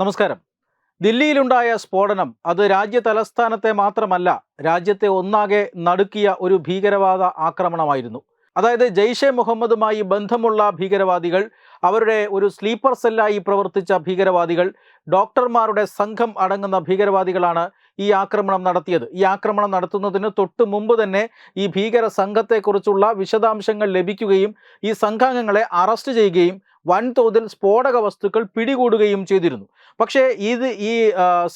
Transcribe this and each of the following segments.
നമസ്കാരം. ദില്ലിയിലുണ്ടായ സ്ഫോടനം അത് രാജ്യ തലസ്ഥാനത്തെ മാത്രമല്ല രാജ്യത്തെ ഒന്നാകെ നടുക്കിയ ഒരു ഭീകരവാദ ആക്രമണമായിരുന്നു. അതായത് ജെയ്ഷെ മുഹമ്മദുമായി ബന്ധമുള്ള ഭീകരവാദികൾ അവരുടെ ഒരു സ്ലീപ്പർ സെല്ലായി പ്രവർത്തിച്ച ഭീകരവാദികൾ ഡോക്ടർമാരുടെ സംഘം അടങ്ങുന്ന ഭീകരവാദികളാണ് ഈ ആക്രമണം നടത്തിയത്. ഈ ആക്രമണം നടത്തുന്നതിന് തൊട്ട് മുമ്പ് തന്നെ ഈ ഭീകര സംഘത്തെക്കുറിച്ചുള്ള വിശദാംശങ്ങൾ ലഭിക്കുകയും ഈ സംഘാംഗങ്ങളെ അറസ്റ്റ് ചെയ്യുകയും വൻതോതിൽ സ്ഫോടക വസ്തുക്കൾ പിടികൂടുകയും ചെയ്തിരുന്നു. പക്ഷേ ഇത് ഈ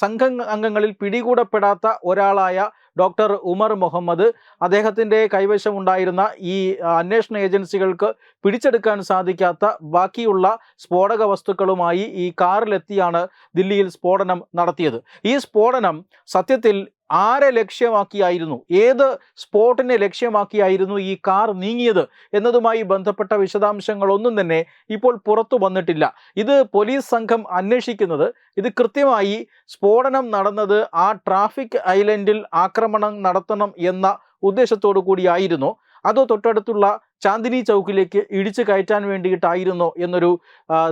സംഘ അംഗങ്ങളിൽ പിടികൂടപ്പെടാത്ത ഒരാളായ ഡോക്ടർ ഉമർ മുഹമ്മദ്. അദ്ദേഹത്തിന്റെ കൈവശമുണ്ടായിരുന്ന ഈ അന്വേഷണ ഏജൻസികൾക്ക് പിടിച്ചെടുക്കാൻ സാധിക്കാത്ത ബാക്കിയുള്ള സ്ഫോടക വസ്തുക്കളുമായി ഈ കാറിലെത്തിയാണ് ദില്ലിയിൽ സ്ഫോടനം നടത്തിയത്. ഈ സ്ഫോടനം സത്യത്തിൽ ആരെ ലക്ഷ്യമാക്കിയായിരുന്നു? ഏത് സ്പോട്ടിനെ ലക്ഷ്യമാക്കിയായിരുന്നു ഈ കാർ നീങ്ങിയത്? എന്നതുമായി ബന്ധപ്പെട്ട വിശദാംശങ്ങളൊന്നും തന്നെ ഇപ്പോൾ പുറത്തു വന്നിട്ടില്ല. ഇത് പോലീസ് സംഘം അന്വേഷിക്കുന്നത് ഇത് കൃത്യമായി സ്ഫോടനം നടന്നത് ആ ട്രാഫിക് ഐലൻഡിൽ ആക്രമണം നടത്തണം എന്ന ഉദ്ദേശത്തോടു കൂടിയായിരുന്നു. അതോ തൊട്ടടുത്തുള്ള ചാന്ദിനി ചൗക്കിലേക്ക് ഇടിച്ചു കയറ്റാൻ വേണ്ടിയിട്ടായിരുന്നോ എന്നൊരു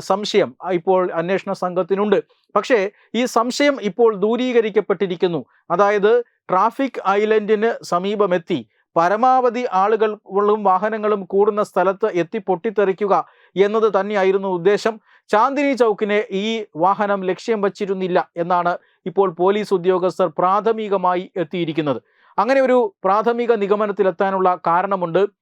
സംശയം ഇപ്പോൾ അന്വേഷണ സംഘത്തിനുണ്ട്. പക്ഷേ ഈ സംശയം ഇപ്പോൾ ദൂരീകരിക്കപ്പെട്ടിരിക്കുന്നു. അതായത് ട്രാഫിക് ഐലൻഡിന് സമീപമെത്തി. പരമാവധി ആളുകളും വാഹനങ്ങളും കൂടുന്ന സ്ഥലത്ത് എത്തി പൊട്ടിത്തെറിക്കുക എന്നത് തന്നെയായിരുന്നു ഉദ്ദേശം. ചാന്ദിനി ചൗക്കിനെ ഈ വാഹനം ലക്ഷ്യം വച്ചിരുന്നില്ല എന്നാണ് ഇപ്പോൾ പോലീസ് ഉദ്യോഗസ്ഥർ പ്രാഥമികമായി എത്തിയിരിക്കുന്നത്. അങ്ങനെ ഒരു പ്രാഥമിക നിഗമനത്തിലെത്താനുള്ള കാരണമുണ്ട്.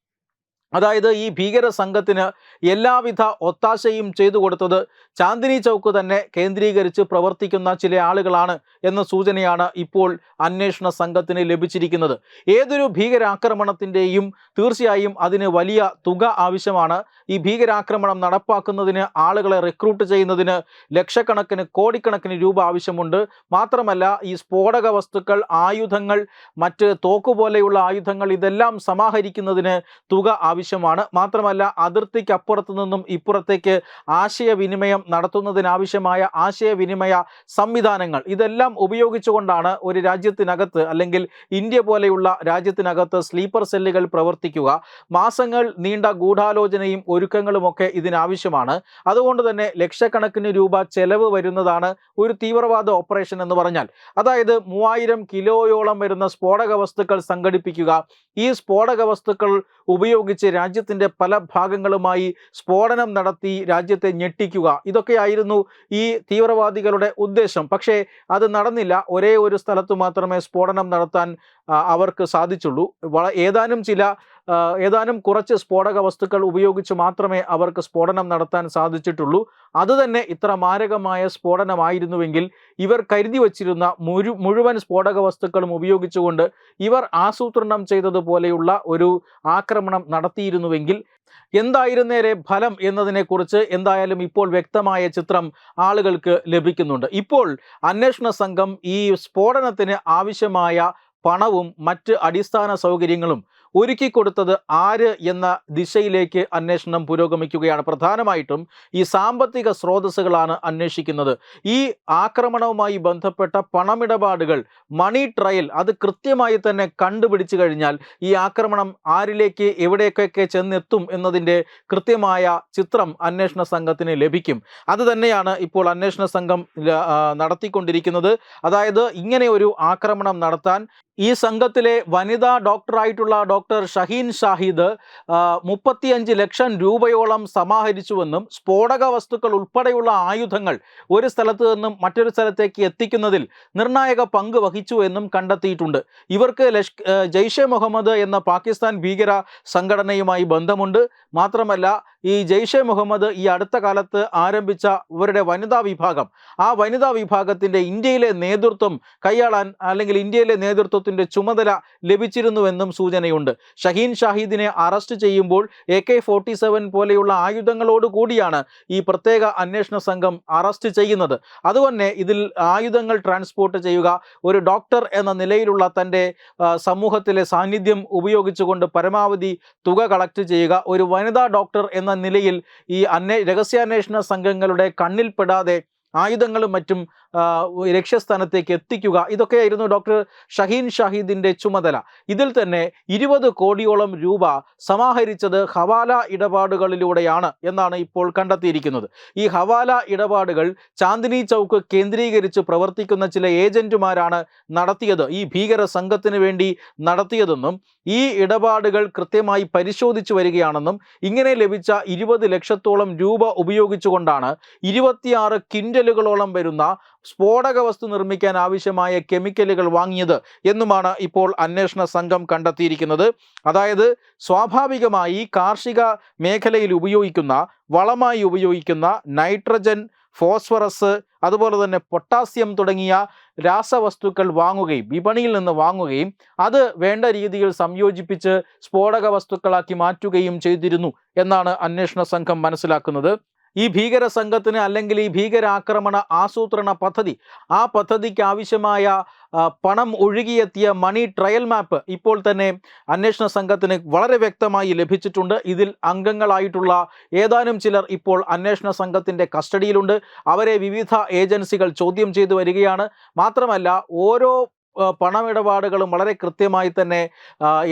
അതായത് ഈ ഭീകര സംഘത്തിന് എല്ലാവിധ ഒത്താശയും ചെയ്തു കൊടുത്തത് ചാന്ദിനി ചൗക്ക് തന്നെ കേന്ദ്രീകരിച്ച് പ്രവർത്തിക്കുന്ന ചില ആളുകളാണ് എന്ന സൂചനയാണ് ഇപ്പോൾ അന്വേഷണ സംഘത്തിന് ലഭിച്ചിരിക്കുന്നത്. ഏതൊരു ഭീകരാക്രമണത്തിന്റെയും തീർച്ചയായും അതിന് വലിയ തുക ആവശ്യമാണ്. ഈ ഭീകരാക്രമണം നടപ്പാക്കുന്നതിന് ആളുകളെ റിക്രൂട്ട് ചെയ്യുന്നതിന് ലക്ഷക്കണക്കിന് കോടിക്കണക്കിന് രൂപ ആവശ്യമുണ്ട്. മാത്രമല്ല ഈ സ്ഫോടക വസ്തുക്കൾ ആയുധങ്ങൾ മറ്റ് തോക്കുപോലെയുള്ള ആയുധങ്ങൾ ഇതെല്ലാം സമാഹരിക്കുന്നതിന് തുക ആവശ്യമാണ്. മാത്രമല്ല അതിർത്തിക്കപ്പുറത്തു നിന്നും ഇപ്പുറത്തേക്ക് ആശയവിനിമയം നടത്തുന്നതിനാവശ്യമായ ആശയവിനിമയ സംവിധാനങ്ങൾ. ഇതെല്ലാം ഉപയോഗിച്ചുകൊണ്ടാണ് ഒരു രാജ്യത്തിനകത്ത് അല്ലെങ്കിൽ ഇന്ത്യ പോലെയുള്ള രാജ്യത്തിനകത്ത് സ്ലീപ്പർ സെല്ലുകൾ പ്രവർത്തിക്കുക. മാസങ്ങൾ നീണ്ട ഗൂഢാലോചനയും ഒരുക്കങ്ങളുമൊക്കെ ഇതിനാവശ്യമാണ്. അതുകൊണ്ട് തന്നെ ലക്ഷക്കണക്കിന് രൂപ ചെലവ് വരുന്നതാണ് ഒരു തീവ്രവാദ ഓപ്പറേഷൻ എന്ന് പറഞ്ഞാൽ. അതായത് മൂവായിരം കിലോയോളം വരുന്ന സ്ഫോടക വസ്തുക്കൾ സംഘടിപ്പിക്കുക. ഈ സ്ഫോടക വസ്തുക്കൾ ഉപയോഗിച്ച് രാജ്യത്തിന്റെ പല ഭാഗങ്ങളുമായി സ്ഫോടനം നടത്തി രാജ്യത്തെ ഞെട്ടിക്കുക. ഇതൊക്കെയായിരുന്നു ഈ തീവ്രവാദികളുടെ ഉദ്ദേശം. പക്ഷേ അത് നടന്നില്ല. ഒരേ ഒരു സ്ഥലത്ത് മാത്രമേ സ്ഫോടനം നടത്താൻ അവർക്ക് സാധിച്ചുള്ളൂ. വള ഏതാനും ചില ഏതാനും കുറച്ച് സ്ഫോടക വസ്തുക്കൾ ഉപയോഗിച്ച് മാത്രമേ അവർക്ക് സ്ഫോടനം നടത്താൻ സാധിച്ചിട്ടുള്ളൂ. അതുതന്നെ ഇത്ര മാരകമായ സ്ഫോടനമായിരുന്നുവെങ്കിൽ ഇവർ കരുതി വച്ചിരുന്ന മുഴു മുഴുവൻ സ്ഫോടക വസ്തുക്കളും ഉപയോഗിച്ചുകൊണ്ട് ഇവർ ആസൂത്രണം ചെയ്തതുപോലെയുള്ള ഒരു ആക്രമണം നടത്തിയിരുന്നുവെങ്കിൽ എന്തായിരുന്നേരെ ഫലം എന്നതിനെക്കുറിച്ച് എന്തായാലും ഇപ്പോൾ വ്യക്തമായ ചിത്രം ആളുകൾക്ക് ലഭിക്കുന്നുണ്ട്. ഇപ്പോൾ അന്വേഷണ സംഘം ഈ സ്ഫോടനത്തിന് ആവശ്യമായ പണവും മറ്റ് അടിസ്ഥാന സൗകര്യങ്ങളും ഒരുക്കി കൊടുത്തത് ആര് എന്ന ദിശയിലേക്ക് അന്വേഷണം പുരോഗമിക്കുകയാണ്. പ്രധാനമായിട്ടും ഈ സാമ്പത്തിക സ്രോതസ്സുകളാണ് അന്വേഷിക്കുന്നത്. ഈ ആക്രമണവുമായി ബന്ധപ്പെട്ട പണമിടപാടുകൾ മണി ട്രയൽ അത് കൃത്യമായി തന്നെ കണ്ടുപിടിച്ചു കഴിഞ്ഞാൽ ഈ ആക്രമണം ആരിലേക്ക് എവിടേക്കൊക്കെ ചെന്നെത്തും എന്നതിന്റെ കൃത്യമായ ചിത്രം അന്വേഷണ സംഘത്തിന് ലഭിക്കും. അത് തന്നെയാണ് ഇപ്പോൾ അന്വേഷണ സംഘം നടത്തിക്കൊണ്ടിരിക്കുന്നത്. അതായത് ഇങ്ങനെ ഒരു ആക്രമണം നടത്താൻ ഈ സംഘത്തിലെ വനിതാ ഡോക്ടറായിട്ടുള്ള ഡോക്ടർ ഷഹീൻ ഷാഹിദ് മുപ്പത്തിയഞ്ച് ലക്ഷം രൂപയോളം സമാഹരിച്ചുവെന്നും സ്ഫോടക വസ്തുക്കൾ ഉൾപ്പെടെയുള്ള ആയുധങ്ങൾ ഒരു സ്ഥലത്ത് നിന്നും മറ്റൊരു സ്ഥലത്തേക്ക് എത്തിക്കുന്നതിൽ നിർണായക പങ്ക് വഹിച്ചു എന്നും കണ്ടെത്തിയിട്ടുണ്ട്. ഇവർക്ക് ലഷ് ജെയ്ഷെ മുഹമ്മദ് എന്ന പാകിസ്ഥാൻ ഭീകര സംഘടനയുമായി ബന്ധമുണ്ട്. മാത്രമല്ല ഈ ജെയ്ഷെ മുഹമ്മദ് ഈ അടുത്ത കാലത്ത് ആരംഭിച്ച ഇവരുടെ വനിതാ വിഭാഗം ആ വനിതാ വിഭാഗത്തിന്റെ ഇന്ത്യയിലെ നേതൃത്വം കൈയാളാൻ അല്ലെങ്കിൽ ഇന്ത്യയിലെ നേതൃത്വത്തിന്റെ ചുമതല ലഭിച്ചിരുന്നുവെന്നും സൂചനയുണ്ട്. ഷഹീൻ ഷാഹിദിനെ അറസ്റ്റ് ചെയ്യുമ്പോൾ എ കെ ഫോർട്ടി സെവൻ പോലെയുള്ള ആയുധങ്ങളോട് കൂടിയാണ് ഈ പ്രത്യേക അന്വേഷണ സംഘം അറസ്റ്റ് ചെയ്യുന്നത്. അതുകൊണ്ട് ഇതിൽ ആയുധങ്ങൾ ട്രാൻസ്പോർട്ട് ചെയ്യുക ഒരു ഡോക്ടർ എന്ന നിലയിലുള്ള തന്റെ സമൂഹത്തിലെ സാന്നിധ്യം ഉപയോഗിച്ചുകൊണ്ട് പരമാവധി തുക കളക്ട് ചെയ്യുക ഒരു വനിതാ ഡോക്ടർ എന്ന നിലയിൽ ഈ അന്വേ രഹസ്യാന്വേഷണ സംഘങ്ങളുടെ കണ്ണിൽപ്പെടാതെ ആയുധങ്ങളും മറ്റും ലക്ഷ്യസ്ഥാനത്തേക്ക് എത്തിക്കുക. ഇതൊക്കെയായിരുന്നു ഡോക്ടർ ഷഹീൻ ഷാഹിദിന്റെ ചുമതല. ഇതിൽ തന്നെ ഇരുപത് കോടിയോളം രൂപ സമാഹരിച്ചത് ഹവാല ഇടപാടുകളിലൂടെയാണ് എന്നാണ് ഇപ്പോൾ കണ്ടെത്തിയിരിക്കുന്നത്. ഈ ഹവാല ഇടപാടുകൾ ചാന്ദിനി ചൗക്ക് കേന്ദ്രീകരിച്ച് പ്രവർത്തിക്കുന്ന ചില ഏജന്റുമാരാണ് നടത്തിയത്. ഈ ഭീകര സംഘത്തിന് വേണ്ടി നടത്തിയതെന്നും ഈ ഇടപാടുകൾ കൃത്യമായി പരിശോധിച്ചു വരികയാണെന്നും ഇങ്ങനെ ലഭിച്ച ഇരുപത് ലക്ഷത്തോളം രൂപ ഉപയോഗിച്ചുകൊണ്ടാണ് ഇരുപത്തിയാറ് ക്വിന്റലുകളോളം വരുന്ന സ്ഫോടക വസ്തു നിർമ്മിക്കാൻ ആവശ്യമായ കെമിക്കലുകൾ വാങ്ങിയത് എന്നുമാണ് ഇപ്പോൾ അന്വേഷണ സംഘം കണ്ടെത്തിയിരിക്കുന്നത്. അതായത് സ്വാഭാവികമായി കാർഷിക മേഖലയിൽ ഉപയോഗിക്കുന്ന വളമായി ഉപയോഗിക്കുന്ന നൈട്രജൻ ഫോസ്ഫറസ് അതുപോലെ തന്നെ പൊട്ടാസ്യം തുടങ്ങിയ രാസവസ്തുക്കൾ വാങ്ങുകയും വിപണിയിൽ നിന്ന് വാങ്ങുകയും അത് വേണ്ട രീതിയിൽ സംയോജിപ്പിച്ച് സ്ഫോടക വസ്തുക്കളാക്കി മാറ്റുകയും ചെയ്തിരുന്നു എന്നാണ് അന്വേഷണ സംഘം മനസ്സിലാക്കുന്നത്. ഈ ഭീകര സംഘത്തിന് അല്ലെങ്കിൽ ഈ ഭീകരാക്രമണ ആസൂത്രണ പദ്ധതി ആ പദ്ധതിക്ക് ആവശ്യമായ പണം ഒഴുകിയെത്തിയ മണി ട്രയൽ മാപ്പ് ഇപ്പോൾ തന്നെ അന്വേഷണ സംഘത്തിന് വളരെ വ്യക്തമായി ലഭിച്ചിട്ടുണ്ട്. ഇതിൽ അംഗങ്ങളായിട്ടുള്ള ഏതാനും ചിലർ ഇപ്പോൾ അന്വേഷണ സംഘത്തിന്റെ കസ്റ്റഡിയിലുണ്ട്. അവരെ വിവിധ ഏജൻസികൾ ചോദ്യം ചെയ്തു വരികയാണ്. മാത്രമല്ല ഓരോ പണമിടപാടുകളും വളരെ കൃത്യമായി തന്നെ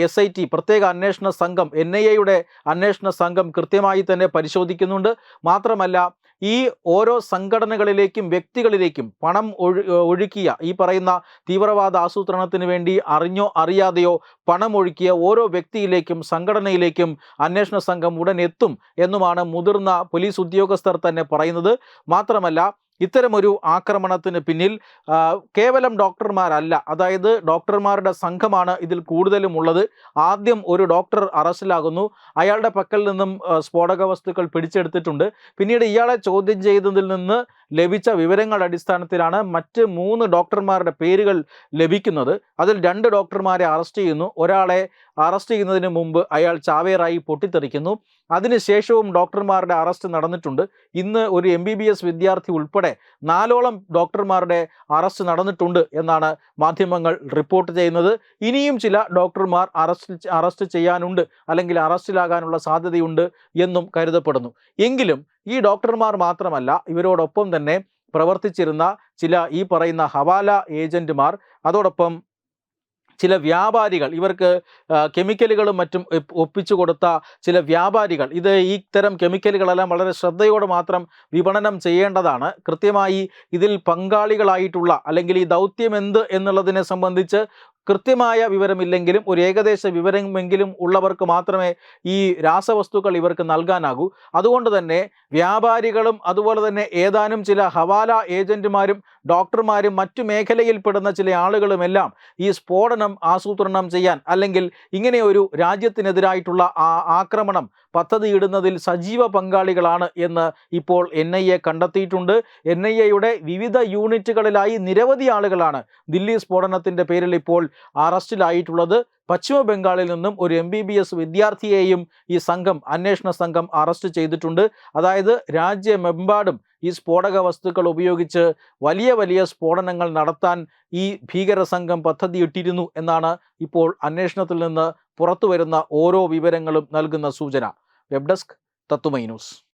എസ് ഐ ടി പ്രത്യേക അന്വേഷണ സംഘം എൻ ഐ എയുടെ അന്വേഷണ സംഘം കൃത്യമായി തന്നെ പരിശോധിക്കുന്നുണ്ട്. മാത്രമല്ല ഈ ഓരോ സംഘടനകളിലേക്കും വ്യക്തികളിലേക്കും പണം ഒഴു ഒഴുക്കിയ ഈ പറയുന്ന തീവ്രവാദ ആസൂത്രണത്തിന് വേണ്ടി അറിഞ്ഞോ അറിയാതെയോ പണം ഒഴുക്കിയ ഓരോ വ്യക്തിയിലേക്കും സംഘടനയിലേക്കും അന്വേഷണ സംഘം ഉടൻ എത്തും എന്നുമാണ് മുതിർന്ന പോലീസ് ഉദ്യോഗസ്ഥർ തന്നെ പറയുന്നത്. മാത്രമല്ല ഇത്തരമൊരു ആക്രമണത്തിന് പിന്നിൽ കേവലം ഡോക്ടർമാരല്ല. അതായത് ഡോക്ടർമാരുടെ സംഘമാണ് ഇതിൽ കൂടുതലും ഉള്ളത്. ആദ്യം ഒരു ഡോക്ടർ അറസ്റ്റിലാകുന്നു. അയാളുടെ പക്കൽ നിന്നും സ്ഫോടക വസ്തുക്കൾ പിടിച്ചെടുത്തിട്ടുണ്ട്. പിന്നീട് ഇയാളെ ചോദ്യം ചെയ്തതിൽ നിന്ന് ലഭിച്ച വിവരങ്ങളുടെ അടിസ്ഥാനത്തിലാണ് മറ്റ് മൂന്ന് ഡോക്ടർമാരുടെ പേരുകൾ ലഭിക്കുന്നത്. അതിൽ രണ്ട് ഡോക്ടർമാരെ അറസ്റ്റ് ചെയ്യുന്നു. ഒരാളെ അറസ്റ്റ് ചെയ്യുന്നതിന് മുമ്പ് അയാൾ ചാവേറായി പൊട്ടിത്തെറിക്കുന്നു. അതിനുശേഷവും ഡോക്ടർമാരുടെ അറസ്റ്റ് നടന്നിട്ടുണ്ട്. ഇന്ന് ഒരു എം ബി ബി എസ് വിദ്യാർത്ഥി ഉൾപ്പെടെ നാലോളം ഡോക്ടർമാരുടെ അറസ്റ്റ് നടന്നിട്ടുണ്ട് എന്നാണ് മാധ്യമങ്ങൾ റിപ്പോർട്ട് ചെയ്യുന്നത്. ഇനിയും ചില ഡോക്ടർമാർ അറസ്റ്റ് അറസ്റ്റ് ചെയ്യാനുണ്ട് അല്ലെങ്കിൽ അറസ്റ്റിലാകാനുള്ള സാധ്യതയുണ്ട് എന്നും കരുതപ്പെടുന്നു. എങ്കിലും ഈ ഡോക്ടർമാർ മാത്രമല്ല ഇവരോടൊപ്പം തന്നെ പ്രവർത്തിച്ചിരുന്ന ചില ഈ പറയുന്ന ഹവാല ഏജന്റുമാർ അതോടൊപ്പം ചില വ്യാപാരികൾ ഇവർക്ക് കെമിക്കലുകളും മറ്റും ഒപ്പ് ഒപ്പിച്ചു കൊടുത്ത ചില വ്യാപാരികൾ ഇത് ഈ തരം കെമിക്കലുകളെല്ലാം വളരെ ശ്രദ്ധയോടെ മാത്രം വിപണനം ചെയ്യേണ്ടതാണ്. കൃത്യമായി ഇതിൽ പങ്കാളികളായിട്ടുള്ള അല്ലെങ്കിൽ ഈ ദൗത്യം എന്ത് എന്നുള്ളതിനെ സംബന്ധിച്ച് കൃത്യമായ വിവരമില്ലെങ്കിലും ഒരു ഏകദേശ വിവരമെങ്കിലും ഉള്ളവർക്ക് മാത്രമേ ഈ രാസവസ്തുക്കൾ ഇവർക്ക് നൽകാനാകൂ. അതുകൊണ്ട് തന്നെ വ്യാപാരികളും അതുപോലെ തന്നെ ഏതാനും ചില ഹവാല ഏജന്റുമാരും ഡോക്ടർമാരും മറ്റു മേഖലയിൽപ്പെടുന്ന ചില ആളുകളുമെല്ലാം ഈ സ്ഫോടനം ആസൂത്രണം ചെയ്യാൻ അല്ലെങ്കിൽ ഇങ്ങനെയൊരു രാജ്യത്തിനെതിരായിട്ടുള്ള ആ ആക്രമണം പദ്ധതിയിടുന്നതിൽ സജീവ പങ്കാളികളാണ് എന്ന് ഇപ്പോൾ എൻ ഐ എ കണ്ടെത്തിയിട്ടുണ്ട്. എൻ ഐ എയുടെ വിവിധ യൂണിറ്റുകളിലായി നിരവധി ആളുകളാണ് ദില്ലി സ്ഫോടനത്തിന്റെ പേരിൽ ഇപ്പോൾ അറസ്റ്റിലായിട്ടുള്ളത്. പശ്ചിമ ബംഗാളിൽ നിന്നും ഒരു എം ബി ബി എസ് വിദ്യാർത്ഥിയെയും ഈ സംഘം അന്വേഷണ സംഘം അറസ്റ്റ് ചെയ്തിട്ടുണ്ട്. അതായത് രാജ്യമെമ്പാടും ഈ സ്ഫോടക വസ്തുക്കൾ ഉപയോഗിച്ച് വലിയ വലിയ സ്ഫോടനങ്ങൾ നടത്താൻ ഈ ഭീകര സംഘം പദ്ധതിയിട്ടിരുന്നു എന്നാണ് ഇപ്പോൾ അന്വേഷണത്തിൽ നിന്ന് പുറത്തു വരുന്ന ഓരോ വിവരങ്ങളും നൽകുന്ന സൂചന. വെബ് ഡെസ്ക് തത്തുമൈ ന്യൂസ്